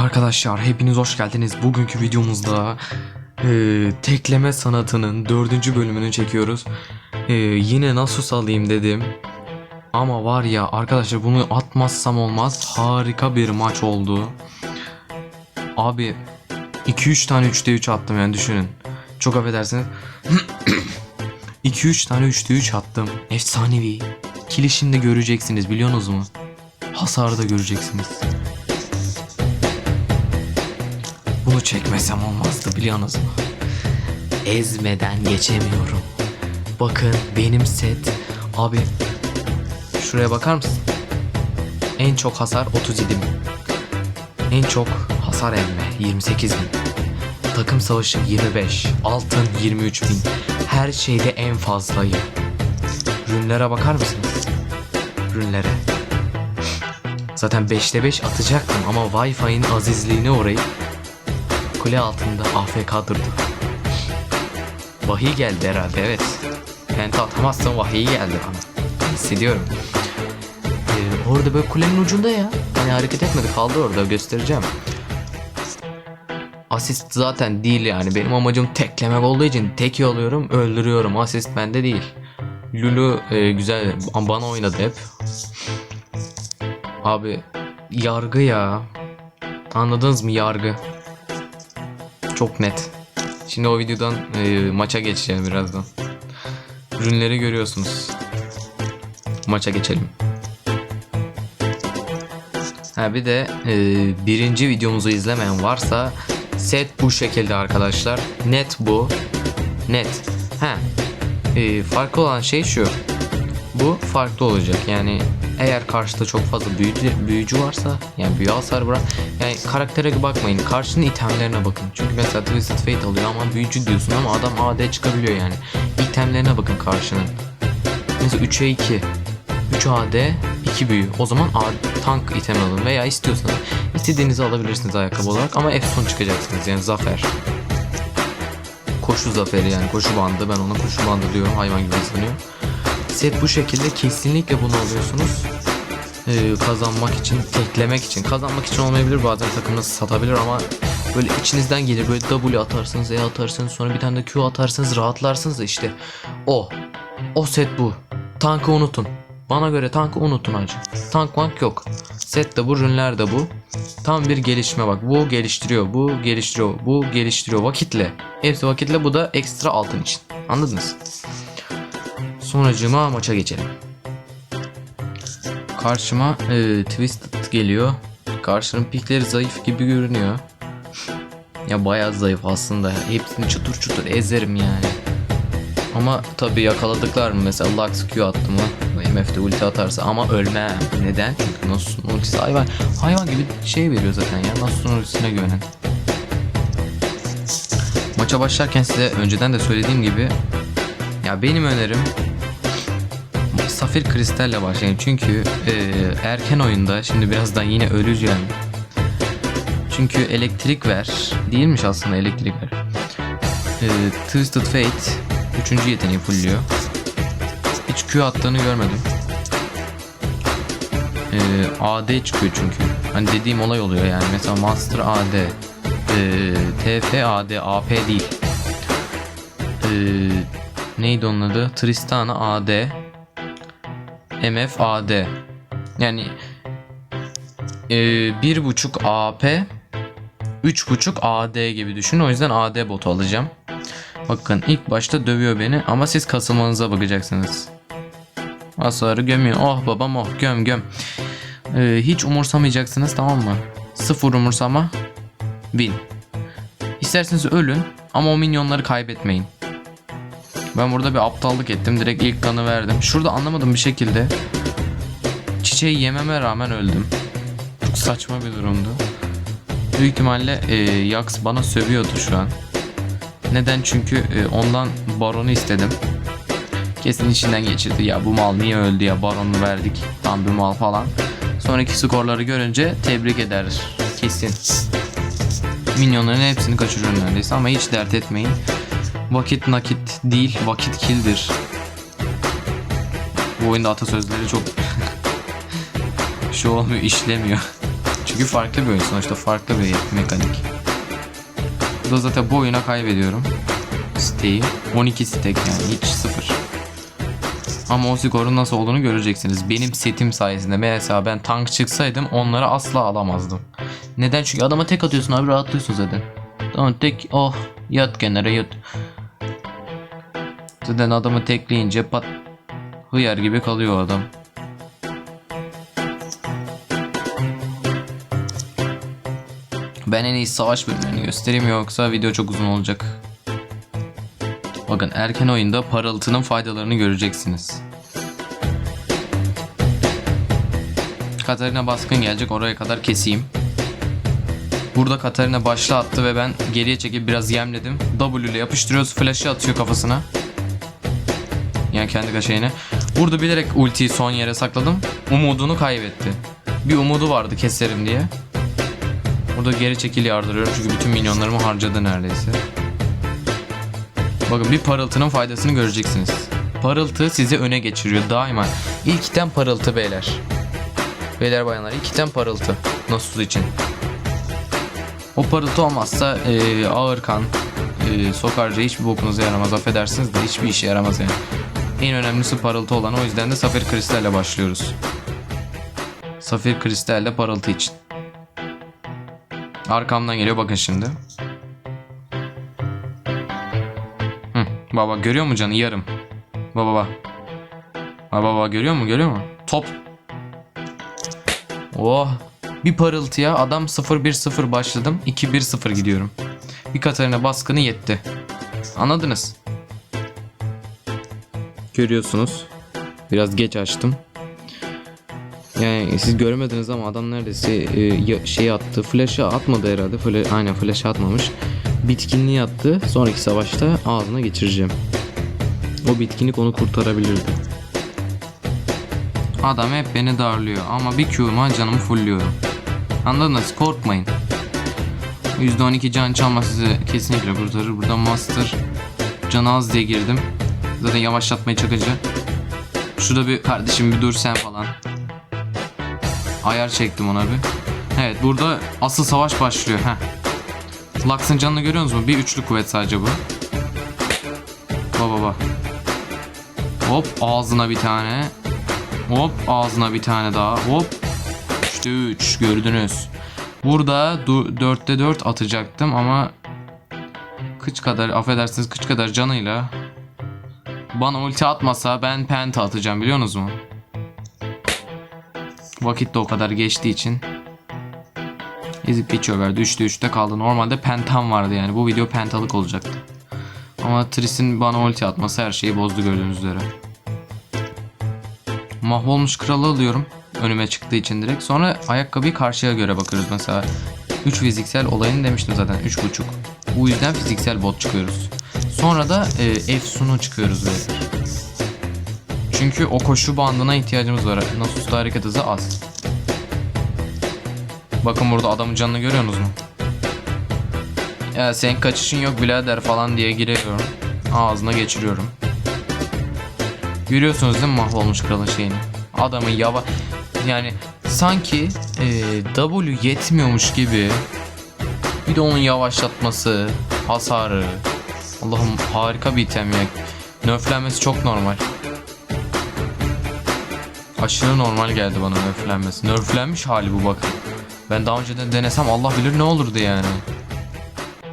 Arkadaşlar hepiniz hoş geldiniz. Bugünkü videomuzda e, tekleme sanatının dördüncü bölümünü çekiyoruz. E, yine Nasus alayım dedim. Ama var ya arkadaşlar bunu atmazsam olmaz. Harika bir maç oldu. Abi 2-3 tane 3'te 3 attım yani düşünün. Çok affedersiniz. 2-3 tane 3'te 3 attım. Efsanevi. Kili şimdi göreceksiniz biliyorsunuz mu? Hasarı da göreceksiniz. Çekmesem olmazdı biliyorsunuz? Ezmeden geçemiyorum. Bakın benim set. Abi şuraya bakar mısın? En çok hasar 37 bin. En çok hasar emme 28 bin. Takım savaşı 25. Altın 23 bin. Her şeyde en fazlayım. Rünlere bakar mısınız? Rünlere. Zaten 5'te 5 atacaktım ama Wi-Fi'nin azizliğine uğrayıp kule altında AFK durdu. Vahiy geldi herhalde evet. Penta atamazsam vahiy geldi bana. Hissediyorum. Ee, orada böyle kulenin ucunda ya. Hani hareket etmedi kaldı orada göstereceğim. Asist zaten değil yani. Benim amacım teklemek olduğu için tek yolluyorum öldürüyorum. Asist bende değil. Lulu e, güzel bana oynadı hep. Abi yargı ya. Anladınız mı yargı? Çok net. Şimdi o videodan e, maça geçeceğim birazdan. Ürünleri görüyorsunuz. Maça geçelim. Ha bir de e, birinci videomuzu izlemeyen varsa set bu şekilde arkadaşlar. Net bu. Net. Ha. E, farklı olan şey şu. Bu farklı olacak. Yani eğer karşıda çok fazla büyücü, büyücü varsa yani büyü hasar bırak. Yani karaktere bakmayın. Karşının itemlerine bakın. Çünkü mesela Twisted Fate alıyor ama büyücü diyorsun ama adam AD çıkabiliyor yani. İtemlerine bakın karşının. Mesela 3'e 2. 3 AD, 2 büyü. O zaman A- tank item alın veya istiyorsanız istediğinizi alabilirsiniz ayakkabı olarak ama Efson çıkacaksınız yani zafer. Koşu zaferi yani koşu bandı ben ona koşu bandı diyorum hayvan gibi sanıyor. Set bu şekilde kesinlikle bunu alıyorsunuz. Ee, kazanmak için, teklemek için. Kazanmak için olmayabilir bazen takımınız satabilir ama böyle içinizden gelir böyle W atarsınız, E atarsınız sonra bir tane de Q atarsınız rahatlarsınız işte. O. O set bu. Tankı unutun. Bana göre tankı unutun hacı. Tank mank yok. Set de bu, ürünler de bu. Tam bir gelişme bak. Bu geliştiriyor, bu geliştiriyor, bu geliştiriyor vakitle. Hepsi vakitle bu da ekstra altın için. Anladınız? Sonracığıma maça geçelim. Karşıma e, Twisted geliyor. Karşının pikleri zayıf gibi görünüyor. ya bayağı zayıf aslında. Hepsini çutur çutur ezerim yani. Ama tabii yakaladıklar mı? Mesela Lux Q attı mı? MF'de ulti atarsa ama ölmem. Neden? Çünkü Nasus'un ultisi hayvan. Hayvan gibi şey veriyor zaten ya. Nasus'un ultisine güvenen. Maça başlarken size önceden de söylediğim gibi ya benim önerim Safir Kristal'le başlayın çünkü e, erken oyunda şimdi birazdan yine öleceğim. Çünkü elektrik ver değilmiş aslında elektrik ver. E, Twisted Fate 3. yeteneği fullüyor. Hiç Q attığını görmedim. E, AD çıkıyor çünkü. Hani dediğim olay oluyor yani. Mesela Master AD, e, TF AD, AP değil. E, neydi onun adı? Tristana AD, MF AD. Yani e, bir buçuk AP, üç buçuk AD gibi düşün. O yüzden AD botu alacağım. Bakın ilk başta dövüyor beni ama siz kasılmanıza bakacaksınız. Hasarı gömüyor. Oh babam oh göm göm. Ee, hiç umursamayacaksınız tamam mı? Sıfır umursama. Win. İsterseniz ölün ama o minyonları kaybetmeyin. Ben burada bir aptallık ettim. Direkt ilk kanı verdim. Şurada anlamadım bir şekilde. Çiçeği yememe rağmen öldüm. Çok saçma bir durumdu. Büyük ihtimalle e, Yax bana sövüyordu şu an. Neden? Çünkü e, ondan baronu istedim. Kesin içinden geçirdi. Ya bu mal niye öldü ya baronu verdik. Tam bir mal falan. Sonraki skorları görünce tebrik eder. Kesin. Minyonların hepsini kaçırıyorum neredeyse ama hiç dert etmeyin. Vakit nakit değil, vakit kildir. Bu oyunda atasözleri çok şey olmuyor, işlemiyor. Çünkü farklı bir oyun sonuçta farklı bir mekanik. Bu da zaten bu oyuna kaybediyorum. Siteyi. 12 stek yani hiç sıfır. Ama o skorun nasıl olduğunu göreceksiniz. Benim setim sayesinde mesela ben tank çıksaydım onları asla alamazdım. Neden? Çünkü adama tek atıyorsun abi rahatlıyorsun zaten. Tamam tek oh yat kenara yat. Zaten adamı tekleyince pat hıyar gibi kalıyor adam. Ben en iyi savaş bölümlerini göstereyim yoksa video çok uzun olacak. Bakın erken oyunda parıltının faydalarını göreceksiniz. Katarina baskın gelecek oraya kadar keseyim. Burada Katarina başla attı ve ben geriye çekip biraz yemledim. W ile yapıştırıyoruz flash'ı atıyor kafasına. Yani kendi şeyine. Burada bilerek ultiyi son yere sakladım. Umudunu kaybetti. Bir umudu vardı keserim diye. Burada geri çekil yardırıyorum çünkü bütün minyonlarımı harcadı neredeyse. Bakın bir parıltının faydasını göreceksiniz. Parıltı sizi öne geçiriyor daima. İlk item parıltı beyler. Beyler bayanlar ilk item parıltı. Nasus için. O parıltı olmazsa e, ağır kan e, sokarca hiçbir bokunuza yaramaz. Affedersiniz de hiçbir işe yaramaz yani. En önemlisi parıltı olan o yüzden de safir kristalle başlıyoruz. Safir kristalle parıltı için. Arkamdan geliyor bakın şimdi. Hı, baba görüyor mu canı yarım. Baba baba. Baba baba görüyor mu görüyor mu? Top. Oh. Bir parıltıya adam 0-1-0 başladım. 2-1-0 gidiyorum. Bir Katarina baskını yetti. Anladınız. Görüyorsunuz. Biraz geç açtım. Yani siz görmediniz ama adam neredeyse e, şey attı. Flash'ı atmadı herhalde. Fla aynen flash atmamış. Bitkinliği attı. Sonraki savaşta ağzına geçireceğim. O bitkinlik onu kurtarabilirdi. Adam hep beni darlıyor ama bir Q'ma canımı fullüyorum. Anladınız korkmayın. %12 can çalma sizi kesinlikle kurtarır. Burada master canı az diye girdim. Zaten yavaşlatmayı çakıcı. Şurada bir kardeşim bir dur sen falan. Ayar çektim ona bir. Evet burada asıl savaş başlıyor. Heh. Lux'ın canını görüyor musunuz? Bir üçlü kuvvet sadece bu. Baba baba. Hop ağzına bir tane. Hop ağzına bir tane daha. Hop. 3'te 3 gördünüz. Burada 4'te 4 atacaktım ama kıç kadar affedersiniz kıç kadar canıyla bana ulti atmasa ben penta atacağım biliyorsunuz mu? Vakit de o kadar geçtiği için ezip geçiyorlardı. 3'te 3'te kaldı. Normalde pentam vardı yani. Bu video pentalık olacaktı. Ama Tris'in bana ulti atması her şeyi bozdu gördüğünüz üzere. Mahvolmuş kralı alıyorum. Önüme çıktığı için direkt. Sonra ayakkabıyı karşıya göre bakıyoruz mesela. 3 fiziksel olayını demiştim zaten. 3.5. Bu yüzden fiziksel bot çıkıyoruz. Sonra da e, Efsun'u çıkıyoruz böyle. Çünkü o koşu bandına ihtiyacımız var. Nasus'ta hareket hızı az. Bakın burada adamın canını görüyorsunuz mu? Ya senin kaçışın yok birader falan diye giriyorum. Ağzına geçiriyorum. Görüyorsunuz değil mi mahvolmuş kralın şeyini? Adamı yava... Yani sanki e, W yetmiyormuş gibi bir de onun yavaşlatması, hasarı. Allah'ım harika bir item ya. Nerflenmesi çok normal. Aşırı normal geldi bana nerflenmesi. Nerflenmiş hali bu bakın. Ben daha önceden denesem Allah bilir ne olurdu yani.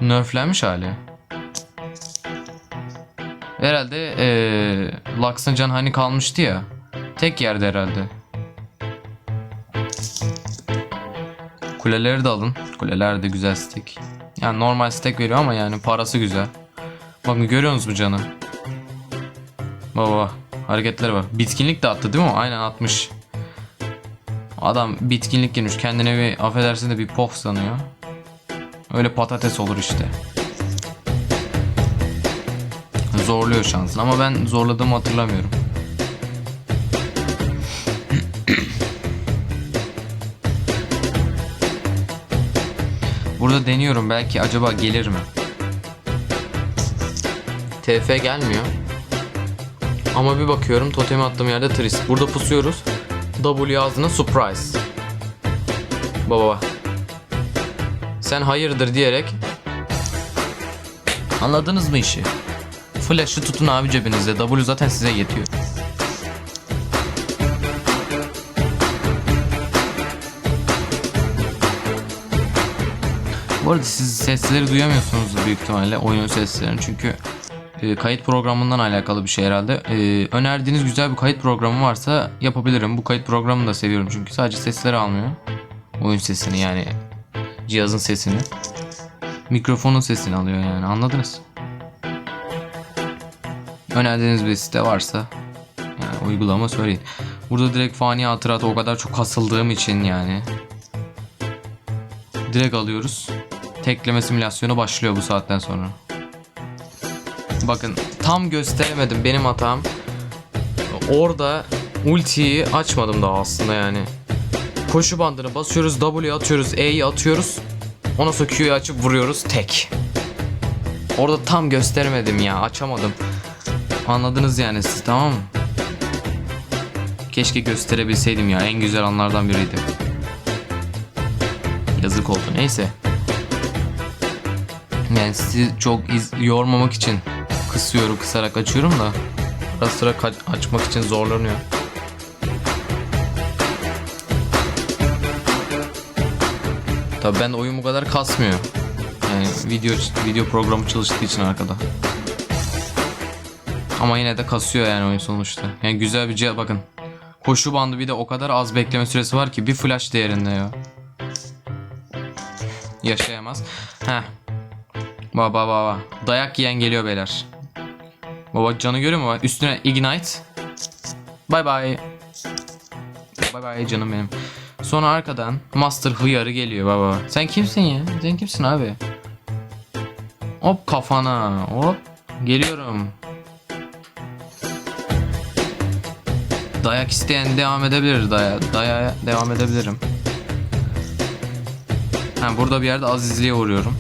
Nerflenmiş hali. Herhalde ee, Lux'ın can hani kalmıştı ya. Tek yerde herhalde. Kuleleri de alın. Kuleler de güzel stack. Yani normal stack veriyor ama yani parası güzel. Bakın görüyorsunuz mu canı? Baba hareketler var. Bitkinlik de attı değil mi? Aynen atmış. Adam bitkinlik girmiş. Kendine bir affedersin de bir pof sanıyor. Öyle patates olur işte. Zorluyor şansını ama ben zorladığımı hatırlamıyorum. Burada deniyorum belki acaba gelir mi? TF gelmiyor. Ama bir bakıyorum totemi attığım yerde Tris. Burada pusuyoruz. W ağzına surprise. Baba baba. sen hayırdır diyerek Anladınız mı işi? Flash'ı tutun abi cebinizde. W zaten size yetiyor. Bu arada siz sesleri duyamıyorsunuz büyük ihtimalle oyunun seslerini çünkü e, kayıt programından alakalı bir şey herhalde. E, önerdiğiniz güzel bir kayıt programı varsa yapabilirim. Bu kayıt programını da seviyorum çünkü sadece sesleri almıyor. Oyun sesini yani cihazın sesini. Mikrofonun sesini alıyor yani anladınız. Önerdiğiniz bir site varsa yani uygulama söyleyin. Burada direkt fani hatırat o kadar çok kasıldığım için yani. Direkt alıyoruz. Tekleme simülasyonu başlıyor bu saatten sonra. Bakın tam gösteremedim benim hatam. Orada ultiyi açmadım daha aslında yani. Koşu bandını basıyoruz, W atıyoruz, E'yi atıyoruz. Ondan sonra Q'yu açıp vuruyoruz tek. Orada tam gösteremedim ya, açamadım. Anladınız yani siz tamam mı? Keşke gösterebilseydim ya, en güzel anlardan biriydi. Yazık oldu neyse. Yani sizi çok iz yormamak için kısıyorum, kısarak açıyorum da ara sıra açmak için zorlanıyor. Tabii ben de oyun bu kadar kasmıyor. Yani video video programı çalıştığı için arkada. Ama yine de kasıyor yani oyun sonuçta. Yani güzel bir cihaz bakın. Koşu bandı bir de o kadar az bekleme süresi var ki bir flash değerinde ya. Yaşayamaz. Heh. Baba baba baba. Dayak yiyen geliyor beyler. Baba canı görüyor mu? Üstüne ignite. Bye bye. Bye bye canım benim. Sonra arkadan Master hıyarı geliyor baba. Sen kimsin ya? Sen kimsin abi? Hop kafana. Hop. Geliyorum. Dayak isteyen devam edebilir daya. Daya devam edebilirim. Ha, burada bir yerde azizliğe uğruyorum.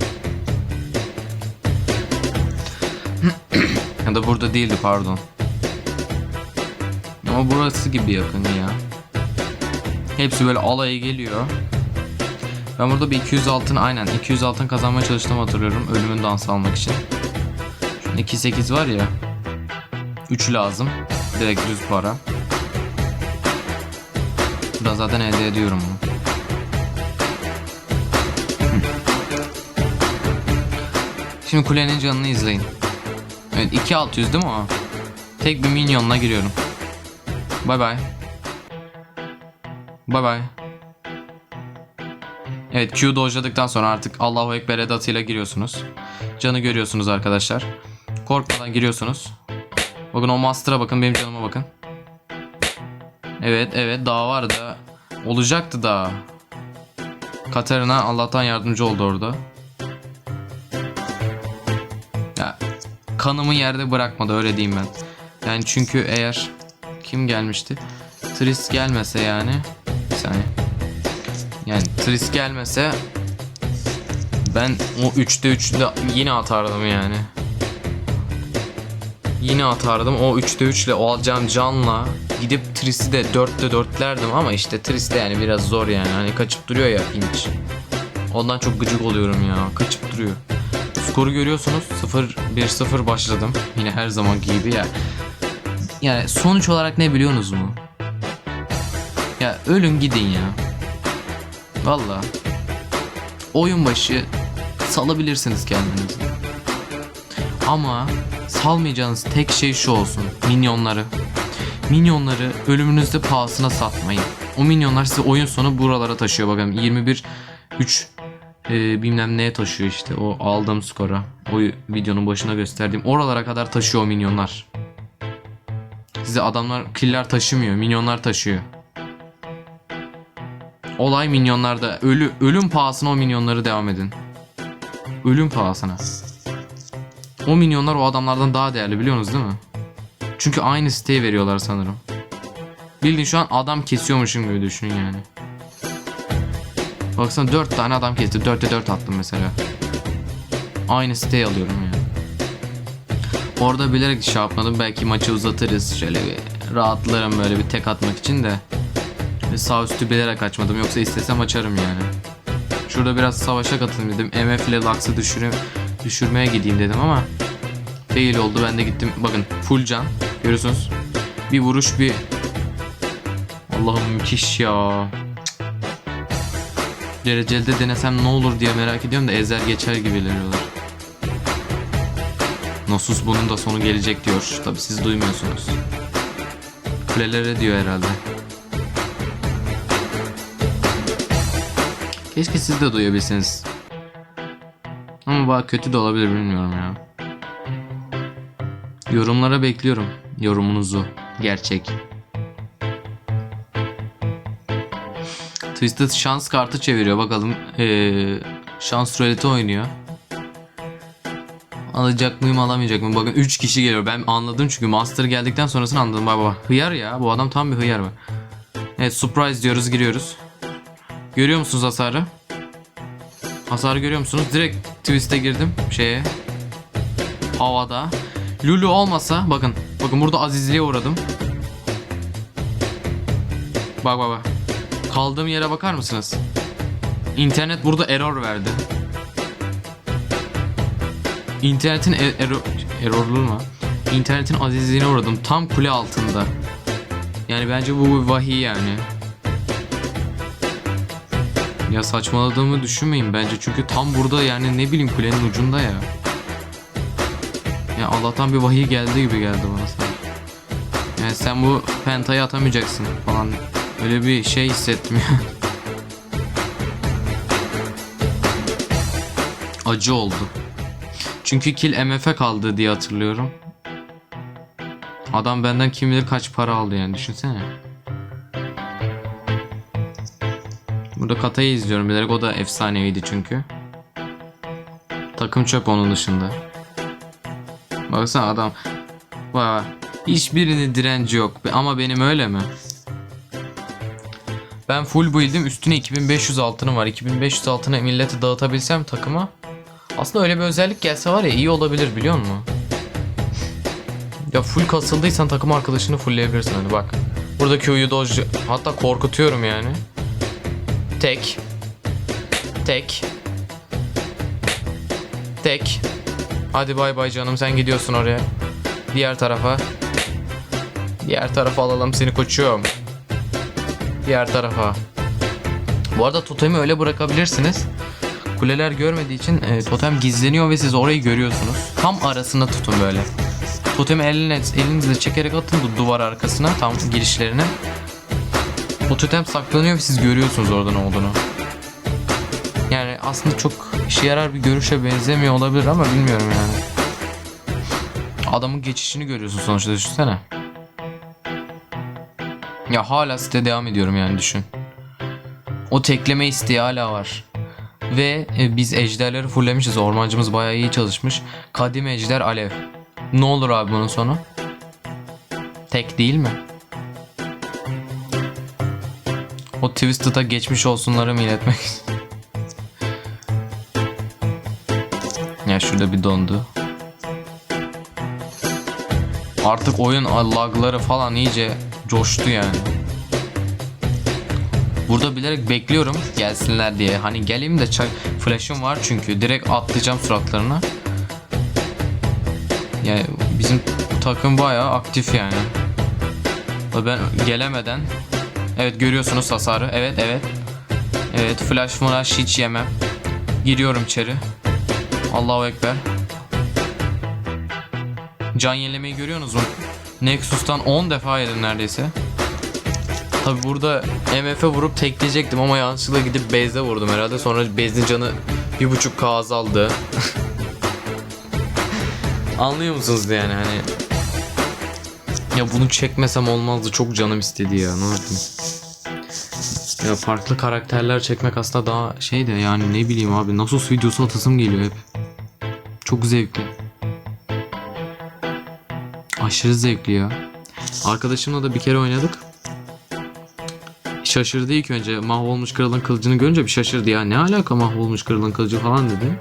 Da burada değildi pardon. Ama burası gibi yakın ya. Hepsi böyle alaya geliyor. Ben burada bir 200 altın aynen 200 altın kazanmaya çalıştığımı hatırlıyorum. Ölümün dansı almak için. An 2-8 var ya. 3 lazım. Direkt düz para. Burada zaten elde ediyorum bunu. Şimdi kulenin canını izleyin. Evet 2600 değil mi o? Tek bir minyonla giriyorum. Bay bay. Bay bay. Evet Q dojladıktan sonra artık Allahu Ekber edatıyla giriyorsunuz. Canı görüyorsunuz arkadaşlar. Korkmadan giriyorsunuz. Bakın o master'a bakın benim canıma bakın. Evet evet daha var da olacaktı daha. Katarina Allah'tan yardımcı oldu orada. Kanımı yerde bırakmadı öyle diyeyim ben. Yani çünkü eğer kim gelmişti? Tris gelmese yani bir saniye. Yani Tris gelmese ben o 3'te 3'de yine atardım yani. Yine atardım. O 3'te 3 ile o alacağım canla gidip Tris'i de 4'te 4'lerdim ama işte Tris de yani biraz zor yani. Hani kaçıp duruyor ya inç. Ondan çok gıcık oluyorum ya. Kaçıp duruyor. Skoru görüyorsunuz. 0-1-0 başladım. Yine her zamanki gibi ya. Yani sonuç olarak ne biliyorsunuz mu? Ya ölün gidin ya. Valla. Oyun başı salabilirsiniz kendinizi. Ama salmayacağınız tek şey şu olsun. Minyonları. Minyonları ölümünüzde pahasına satmayın. O minyonlar sizi oyun sonu buralara taşıyor bakın. 21 3 e, bilmem neye taşıyor işte o aldığım skora. O videonun başına gösterdiğim oralara kadar taşıyor o minyonlar. Size adamlar killer taşımıyor, minyonlar taşıyor. Olay minyonlarda. Ölü, ölüm pahasına o minyonları devam edin. Ölüm pahasına. O minyonlar o adamlardan daha değerli biliyorsunuz değil mi? Çünkü aynı siteyi veriyorlar sanırım. Bildiğin şu an adam kesiyormuşum gibi düşün yani. Baksana 4 tane adam kesti. 4'te 4 attım mesela. Aynı siteyi alıyorum yani. Orada bilerek şey yapmadım. Belki maçı uzatırız. Şöyle bir rahatlarım böyle bir tek atmak için de. Ve sağ üstü bilerek açmadım. Yoksa istesem açarım yani. Şurada biraz savaşa katılayım dedim. MF ile Lux'ı düşürü, düşürmeye gideyim dedim ama değil oldu. Ben de gittim. Bakın full can. Görüyorsunuz. Bir vuruş bir Allah'ım müthiş ya. Dereceli de denesem ne olur diye merak ediyorum da ezer geçer gibi geliyorlar. Nasus bunun da sonu gelecek diyor. Tabi siz duymuyorsunuz. Kulelere diyor herhalde. Keşke siz de duyabilseniz. Ama bak kötü de olabilir bilmiyorum ya. Yorumlara bekliyorum. Yorumunuzu. Gerçek. Twisted şans kartı çeviriyor. Bakalım ee, şans ruleti oynuyor. Alacak mıyım alamayacak mıyım? Bakın 3 kişi geliyor. Ben anladım çünkü Master geldikten sonrasını anladım. Bak. Hıyar ya. Bu adam tam bir hıyar mı? Evet surprise diyoruz giriyoruz. Görüyor musunuz hasarı? Hasarı görüyor musunuz? Direkt twist'e girdim şeye. Havada. Lulu olmasa bakın. Bakın burada azizliğe uğradım. Bak bak bak. Kaldığım yere bakar mısınız? İnternet burada error verdi. İnternetin er- error errorlu mu? İnternetin azizliğine uğradım. Tam kule altında. Yani bence bu bir vahiy yani. Ya saçmaladığımı düşünmeyin bence çünkü tam burada yani ne bileyim kulenin ucunda ya. Ya Allah'tan bir vahiy geldi gibi geldi bana sanki. Yani sen bu pentayı atamayacaksın falan. Öyle bir şey hissettim ya. Acı oldu. Çünkü kill MF'e kaldı diye hatırlıyorum. Adam benden kim bilir kaç para aldı yani düşünsene. Burada Kata'yı izliyorum bilerek o da efsaneviydi çünkü. Takım çöp onun dışında. Baksana adam. Vay vay. Hiçbirinin direnci yok ama benim öyle mi? Ben full build'im üstüne 2500 altınım var. 2500 altını millete dağıtabilsem takıma. Aslında öyle bir özellik gelse var ya iyi olabilir biliyor musun? Ya full kasıldıysan takım arkadaşını fullleyebilirsin hadi bak. Burada Q'yu dodge hatta korkutuyorum yani. Tek. Tek. Tek. Hadi bay bay canım sen gidiyorsun oraya. Diğer tarafa. Diğer tarafa alalım seni koçum. Diğer tarafa. Bu arada totemi öyle bırakabilirsiniz. Kuleler görmediği için e, totem gizleniyor ve siz orayı görüyorsunuz. Tam arasına tutun böyle. Totemi eline, elinizle çekerek atın bu duvar arkasına tam girişlerine. O totem saklanıyor ve siz görüyorsunuz orada ne olduğunu. Yani aslında çok işe yarar bir görüşe benzemiyor olabilir ama bilmiyorum yani. Adamın geçişini görüyorsun sonuçta düşünsene. Ya hala site devam ediyorum yani düşün. O tekleme isteği hala var. Ve e, biz ejderleri fulllemişiz. Ormancımız bayağı iyi çalışmış. Kadim ejder alev. Ne olur abi bunun sonu? Tek değil mi? O Twisted'a geçmiş olsunları mı iletmek Ya şurada bir dondu. Artık oyun lagları falan iyice coştu yani. Burada bilerek bekliyorum gelsinler diye. Hani geleyim de çak flash'ım var çünkü direkt atlayacağım suratlarına. Yani bizim takım bayağı aktif yani. Ben gelemeden Evet görüyorsunuz hasarı. Evet evet. Evet flash flash hiç yemem. Giriyorum içeri. Allahu Ekber. Can yenilemeyi görüyorsunuz mu? Nexus'tan 10 defa yedim neredeyse. Tabi burada MF'e vurup tekleyecektim ama yanlışlıkla gidip base'e vurdum herhalde. Sonra base'in canı 1.5k azaldı. Anlıyor musunuz yani hani? Ya bunu çekmesem olmazdı. Çok canım istedi ya. Ne yapayım? Ya farklı karakterler çekmek aslında daha şey de yani ne bileyim abi. Nasus videosu atasım geliyor hep. Çok zevkli. Aşırı zevkli ya. Arkadaşımla da bir kere oynadık. Şaşırdı ilk önce mahvolmuş kralın kılıcını görünce bir şaşırdı ya ne alaka mahvolmuş kralın kılıcı falan dedi.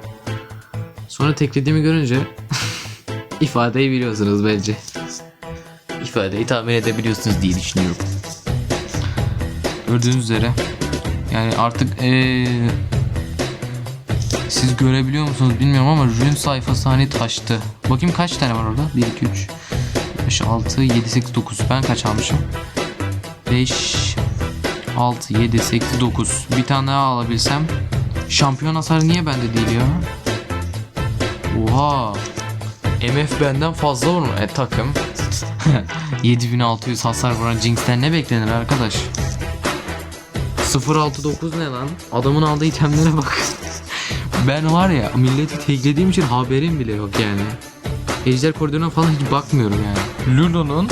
Sonra teklediğimi görünce ifadeyi biliyorsunuz bence. İfadeyi tahmin edebiliyorsunuz diye düşünüyorum. Gördüğünüz üzere yani artık ee, Siz görebiliyor musunuz bilmiyorum ama rün sayfası hani taştı. Bakayım kaç tane var orada? 1, 2, 3, 5, 6, 7, 8, 9. Ben kaç almışım? 5, 6, 7, 8, 9. Bir tane daha alabilsem. Şampiyon hasarı niye bende değil ya? Oha. MF benden fazla vurma. E takım. 7600 hasar vuran Jinx'ten ne beklenir arkadaş? 069 ne lan? Adamın aldığı itemlere bak. ben var ya milleti teklediğim için haberim bile yok yani. Ejder koridoruna falan hiç bakmıyorum yani. Lulu'nun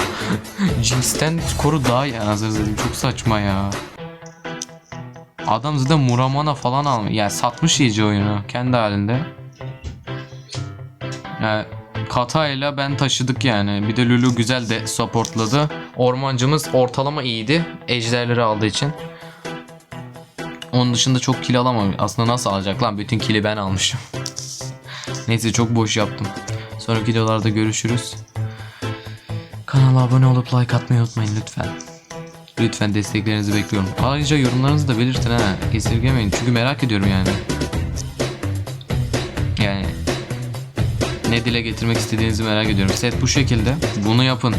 Jinx'ten skoru daha iyi anasını satayım. Çok saçma ya. Adam zaten Muramana falan almış. Yani satmış iyice oyunu kendi halinde. Yani Kata ile ben taşıdık yani. Bir de Lulu güzel de supportladı. Ormancımız ortalama iyiydi. Ejderleri aldığı için. Onun dışında çok kill alamam. Aslında nasıl alacak lan? Bütün kill'i ben almışım. Neyse çok boş yaptım. Sonraki videolarda görüşürüz. Kanala abone olup like atmayı unutmayın lütfen. Lütfen desteklerinizi bekliyorum. Ayrıca yorumlarınızı da belirtin ha. Esirgemeyin çünkü merak ediyorum yani. Yani ne dile getirmek istediğinizi merak ediyorum. Set bu şekilde. Bunu yapın.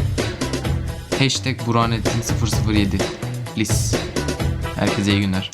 Hashtag Burhanettin 007 Lis. Herkese iyi günler.